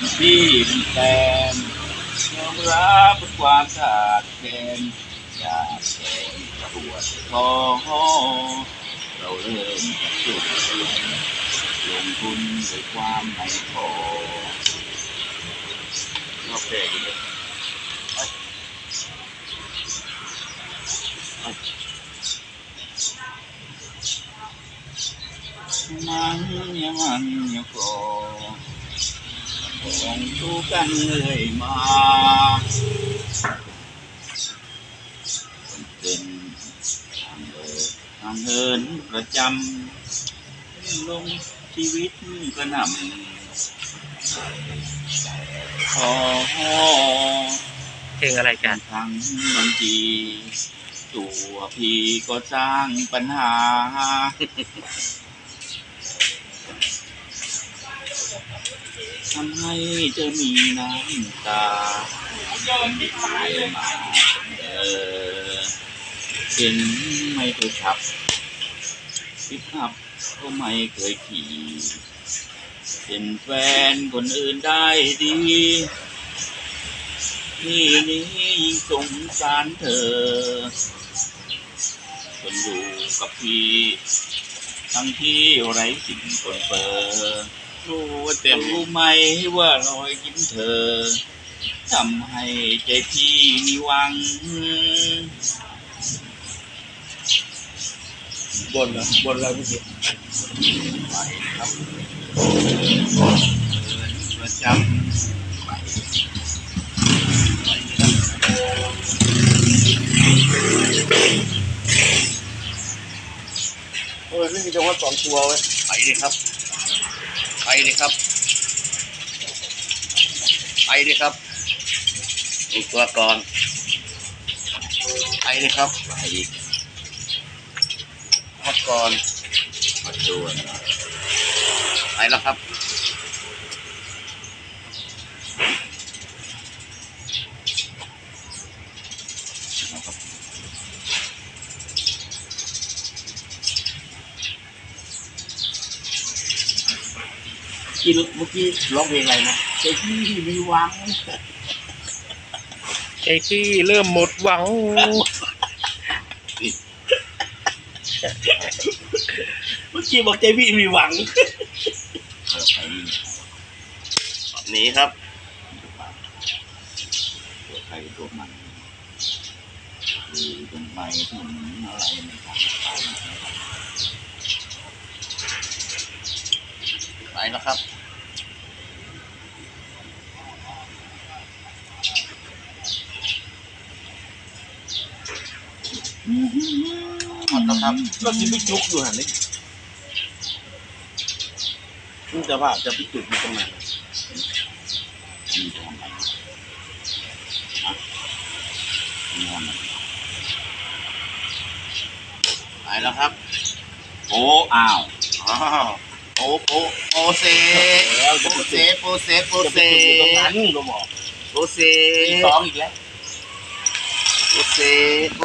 ที่มีแฟนยอมรับความขาดแคลนอยากแข่งตัวท้อเราเริ่มจากจุดลงทุนด้วยความไม่พอรอเลยมันยังมันยังพอ ของทุกกันเลยมาเป็นทางเดินทางเดินประจำลงชีวิตก็นำขอเพลงอะไรกันครั้งบางทีตัวพี่ก็สร้างปัญหา ทำให้เธอมีน้ำตาไหลมาเออเห็นไม่เคยขับพิกอัพก็ไม่เคยขี่เป็นแฟนคนอื่นได้ดีนี่นี้ยิ่งสงสารเธอจนอยู่กับพี่ ทั้งที่ไร้สิ่งปนเปื้อน รู้ว่าแต่รู้ไหมว่ารอยยิ้มเธอทำให้ใจพี่มีหวังบนนะบนอะไรพี่เกียรติไปครับประจำไปไปครับเออนี่มีจังหวัดสองตัวไว้ยไปเลยครับ ไปเลยครับไปเลยครับอีกตัวก่อนไปเลยครับไปอีกพักก่อนมาดูไปแล้วครับ กินเมื่อกี้ร้องเพลงอะไรนะใจพี่มีหวังใจพี่เริ่มหมดหวังเมื่อกี้บอกใจพี่มีหวังเออไปนี่หนีครับตัวใครตัวมันคือตรงไปถนนอะไรมันทางไป ไปแล้วครับหมดแล้วครับก็สิพี่จุกอยู่หันนี่นี่จะว่าจะพี่จุกอยู่ตรงไหนมีตรงไหนอะมีตรงไหนไปแล้วครับ โอ้อ้าวอ๋อโปโปโปเซโป